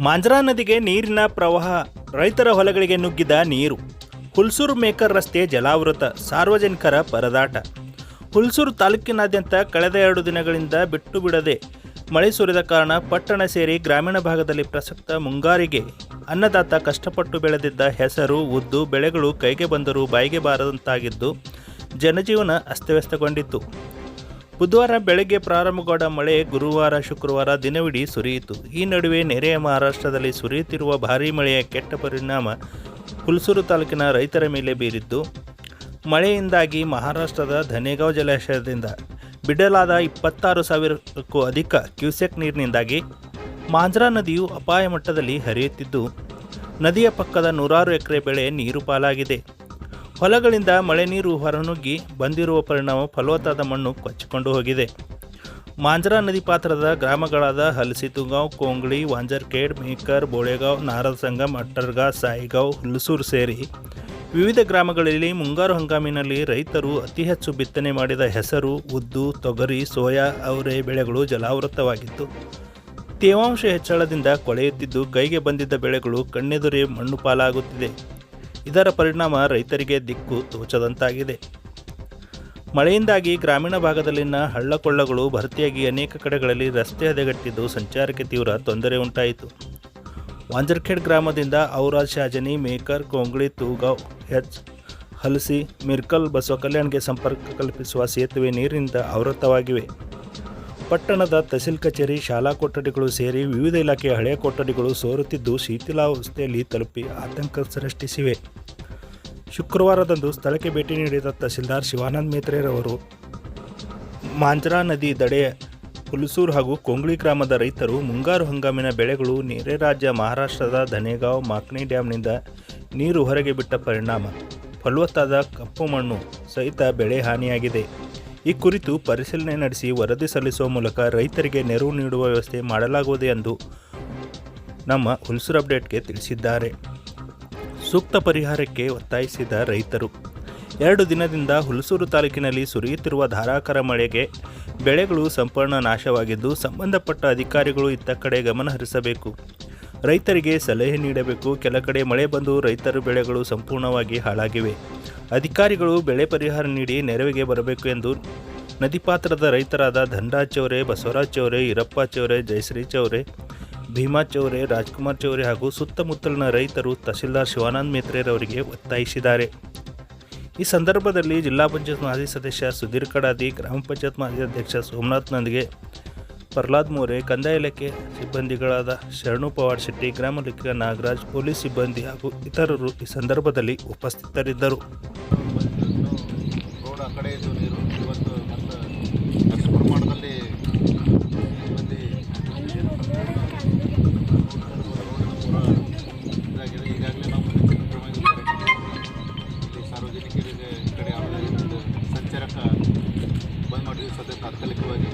ಮಾಂಜ್ರಾ ನದಿಗೆ ನೀರಿನ ಪ್ರವಾಹ, ರೈತರ ಹೊಲಗಳಿಗೆ ನುಗ್ಗಿದ ನೀರು. ಹುಲ್ಸೂರು ಮೇಕರ್ ರಸ್ತೆ ಜಲಾವೃತ, ಸಾರ್ವಜನಿಕರ ಪರದಾಟ. ಹುಲ್ಸೂರು ತಾಲೂಕಿನಾದ್ಯಂತ ಕಳೆದ ಎರಡು ದಿನಗಳಿಂದ ಬಿಟ್ಟು ಬಿಡದೆ ಮಳೆ ಸುರಿದ ಕಾರಣ ಪಟ್ಟಣ ಸೇರಿ ಗ್ರಾಮೀಣ ಭಾಗದಲ್ಲಿ ಪ್ರಸಕ್ತ ಮುಂಗಾರಿಗೆ ಅನ್ನದಾತ ಕಷ್ಟಪಟ್ಟು ಬೆಳೆದಿದ್ದ ಹೆಸರು, ಉದ್ದು, ಬೆಳೆಗಳು ಕೈಗೆ ಬಂದರೂ ಬಾಯಿಗೆ ಬಾರದಂತಾಗಿದ್ದು ಜನಜೀವನ ಅಸ್ತವ್ಯಸ್ತಗೊಂಡಿತ್ತು. ಬುಧವಾರ ಬೆಳಗ್ಗೆ ಪ್ರಾರಂಭಗೊಂಡ ಮಳೆ ಗುರುವಾರ ಶುಕ್ರವಾರ ದಿನವಿಡೀ ಸುರಿಯಿತು. ಈ ನಡುವೆ ನೆರೆಯ ಮಹಾರಾಷ್ಟ್ರದಲ್ಲಿ ಸುರಿಯುತ್ತಿರುವ ಭಾರೀ ಮಳೆಯ ಕೆಟ್ಟ ಪರಿಣಾಮ ಹುಲ್ಸೂರು ತಾಲೂಕಿನ ರೈತರ ಮೇಲೆ ಬೀರಿದ್ದು, ಮಳೆಯಿಂದಾಗಿ ಮಹಾರಾಷ್ಟ್ರದ ಧನೇಗಾಂವ್ ಜಲಾಶಯದಿಂದ ಬಿಡಲಾದ ಇಪ್ಪತ್ತಾರು ಸಾವಿರಕ್ಕೂ ಅಧಿಕ ಕ್ಯೂಸೆಕ್ ನೀರಿನಿಂದಾಗಿ ಮಾಂಜ್ರಾ ನದಿಯು ಅಪಾಯ ಮಟ್ಟದಲ್ಲಿ ಹರಿಯುತ್ತಿದ್ದು, ನದಿಯ ಪಕ್ಕದ ನೂರಾರು ಎಕರೆ ಬೆಳೆ ನೀರು ಪಾಲಾಗಿದೆ. ಹೊಲಗಳಿಂದ ಮಳೆ ನೀರು ಹೊರನುಗ್ಗಿ ಬಂದಿರುವ ಪರಿಣಾಮ ಫಲವತ್ತಾದ ಮಣ್ಣು ಕೊಚ್ಚಿಕೊಂಡು ಹೋಗಿದೆ. ಮಾಂಜರಾ ನದಿ ಪಾತ್ರದ ಗ್ರಾಮಗಳಾದ ಹಲಸಿತುಗಾಂವ್, ಕೋಂಗ್ಳಿ, ವಾಂಜರ್ಕೇಡ್, ಮೇಕರ್, ಬೋಳೆಗಾಂವ್, ನಾರದ ಸಂಗಮ್, ಅಟ್ಟರ್ಗಾ, ಸಾಯಿಗಾಂವ್, ಹುಲ್ಸೂರು ಸೇರಿ ವಿವಿಧ ಗ್ರಾಮಗಳಲ್ಲಿ ಮುಂಗಾರು ಹಂಗಾಮಿನಲ್ಲಿ ರೈತರು ಅತಿ ಹೆಚ್ಚು ಬಿತ್ತನೆ ಮಾಡಿದ ಹೆಸರು, ಉದ್ದು, ತೊಗರಿ, ಸೋಯಾ, ಅವರೆ ಬೆಳೆಗಳು ಜಲಾವೃತವಾಗಿತ್ತು. ತೇವಾಂಶ ಹೆಚ್ಚಳದಿಂದ ಕೊಳೆಯುತ್ತಿದ್ದು ಕೈಗೆ ಬಂದಿದ್ದ ಬೆಳೆಗಳು ಕಣ್ಣೆದುರೇ ಮಣ್ಣು ಪಾಲಾಗುತ್ತಿದೆ. ಇದರ ಪರಿಣಾಮ ರೈತರಿಗೆ ದಿಕ್ಕು ತೋಚದಂತಾಗಿದೆ ಮಳೆಯಿಂದಾಗಿ ಗ್ರಾಮೀಣ ಭಾಗದಲ್ಲಿನ ಹಳ್ಳಕೊಳ್ಳಗಳು ಭರ್ತಿಯಾಗಿ ಅನೇಕ ಕಡೆಗಳಲ್ಲಿ ರಸ್ತೆ ಹದೆಗಟ್ಟಿದ್ದು ಸಂಚಾರಕ್ಕೆ ತೀವ್ರ ತೊಂದರೆ ಉಂಟಾಯಿತು. ವಾಂಜರ್ಖೇಡ್ ಗ್ರಾಮದಿಂದ ಔರಾಜ್ ಶಾಜನಿ, ಮೇಕರ್, ಕೊಂಗ್ಳಿ ತೂಗಾವ್ ಹೆಚ್ ಹಲಸಿ, ಮಿರ್ಕಲ್ ಬಸವ ಕಲ್ಯಾಣ್ಗೆ ಸಂಪರ್ಕ ಕಲ್ಪಿಸುವ ಸೇತುವೆ ನೀರಿನಿಂದ ಆವೃತವಾಗಿವೆ ಪಟ್ಟಣದ ತಹಸೀಲ್ ಕಚೇರಿ, ಶಾಲಾ ಕೊಠಡಿಗಳು ಸೇರಿ ವಿವಿಧ ಇಲಾಖೆಯ ಹಳೆಯ ಕೊಠಡಿಗಳು ಸೋರುತ್ತಿದ್ದು ಶಿಥಿಲಾವಸ್ಥೆಯಲ್ಲಿ ತಲುಪಿ ಆತಂಕ ಸೃಷ್ಟಿಸಿವೆ. ಶುಕ್ರವಾರದಂದು ಸ್ಥಳಕ್ಕೆ ಭೇಟಿ ನೀಡಿದ ತಹಸೀಲ್ದಾರ್ ಶಿವಾನಂದ್ ಮೇತ್ರೆರವರು, ಮಾಂಜ್ರಾ ನದಿ ದಡೆಯ ಹುಲಸೂರು ಹಾಗೂ ಕೊಂಗ್ಳಿ ಗ್ರಾಮದ ರೈತರು ಮುಂಗಾರು ಹಂಗಾಮಿನ ಬೆಳೆಗಳು ನೆರೆ ರಾಜ್ಯ ಮಹಾರಾಷ್ಟ್ರದ ಧನೇಗಾಂವ್ ಮಾಕ್ನಿ ಡ್ಯಾಮ್ನಿಂದ ನೀರು ಹೊರಗೆ ಬಿಟ್ಟ ಪರಿಣಾಮ. ಫಲವತ್ತಾದ ಕಪ್ಪು ಮಣ್ಣು ಸಹಿತ ಬೆಳೆ ಹಾನಿಯಾಗಿದೆ. ಈ ಕುರಿತು ಪರಿಶೀಲನೆ ನಡೆಸಿ ವರದಿ ಸಲ್ಲಿಸುವ ಮೂಲಕ ರೈತರಿಗೆ ನೆರವು ನೀಡುವ ವ್ಯವಸ್ಥೆ ಮಾಡಲಾಗುವುದು ಎಂದು ನಮ್ಮ ಹುಲ್ಸೂರು ಅಪ್ಡೇಟ್ಗೆ ತಿಳಿಸಿದ್ದಾರೆ. ಸೂಕ್ತ ಪರಿಹಾರಕ್ಕೆ ಒತ್ತಾಯಿಸಿದ ರೈತರು, ಎರಡು ದಿನದಿಂದ ಹುಲಸೂರು ತಾಲೂಕಿನಲ್ಲಿ ಸುರಿಯುತ್ತಿರುವ ಧಾರಾಕಾರ ಮಳೆಗೆ ಬೆಳೆಗಳು ಸಂಪೂರ್ಣ ನಾಶವಾಗಿದ್ದು, ಸಂಬಂಧಪಟ್ಟ ಅಧಿಕಾರಿಗಳು ಇತ್ತ ಕಡೆ ಗಮನ ಹರಿಸಬೇಕು ರೈತರಿಗೆ ಸಲಹೆ ನೀಡಬೇಕು. ಕೆಲ ಕಡೆ ಮಳೆ ಬಂದು ರೈತರ ಬೆಳೆಗಳು ಸಂಪೂರ್ಣವಾಗಿ ಹಾಳಾಗಿವೆ. ಅಧಿಕಾರಿಗಳು ಬೆಳೆ ಪರಿಹಾರ ನೀಡಿ ನೆರವಿಗೆ ಬರಬೇಕು ಎಂದು ನದಿಪಾತ್ರದ ರೈತರಾದ ಧನರಾಜ್ ಚೌರೆ ಬಸವರಾಜ್ ಚೌರೆ ಈರಪ್ಪ ಚೌರೆ ಜಯಶ್ರೀ ಚೌರೆ ಭೀಮಾ ಚೌರೆ, ರಾಜ್ಕುಮಾರ್ ಚೌರೆ ಹಾಗೂ ಸುತ್ತಮುತ್ತಲಿನ ರೈತರು ತಹಸೀಲ್ದಾರ್ ಶಿವಾನಂದ್ ಮೇತ್ರೆರವರಿಗೆ ಒತ್ತಾಯಿಸಿದ್ದಾರೆ. ಈ ಸಂದರ್ಭದಲ್ಲಿ ಜಿಲ್ಲಾ ಪಂಚಾಯತ್ ಮಾಜಿ ಸದಸ್ಯ ಸುಧೀರ್ ಕಡಾದಿ, ಗ್ರಾಮ ಪಂಚಾಯತ್ ಮಾಜಿ ಅಧ್ಯಕ್ಷ ಸೋಮನಾಥ್ ನಂದಿಗೆ ಪ್ರಹ್ಲಾದ್ ಮೋರೆ ಕಂದಾಯ ಇಲಾಖೆ ಸಿಬ್ಬಂದಿಗಳಾದ ಶರಣು ಪವಾರ್ ಶೆಟ್ಟಿ, ಗ್ರಾಮ ಲೆಕ್ಕ ನಾಗರಾಜ್, ಪೊಲೀಸ್ ಸಿಬ್ಬಂದಿ ಹಾಗೂ ಇತರರು ಈ ಸಂದರ್ಭದಲ್ಲಿ ಉಪಸ್ಥಿತರಿದ್ದರು. ಸಾರ್ವಜನಿಕರಿಗೆ ಕಡೆ ಯಾವುದೇ ಸಂಚಾರಕ್ಕೆ ಬಂದ್ ಮಾಡಿದ್ವಿ ಸದ್ಯ ತಾತ್ಕಾಲಿಕವಾಗಿ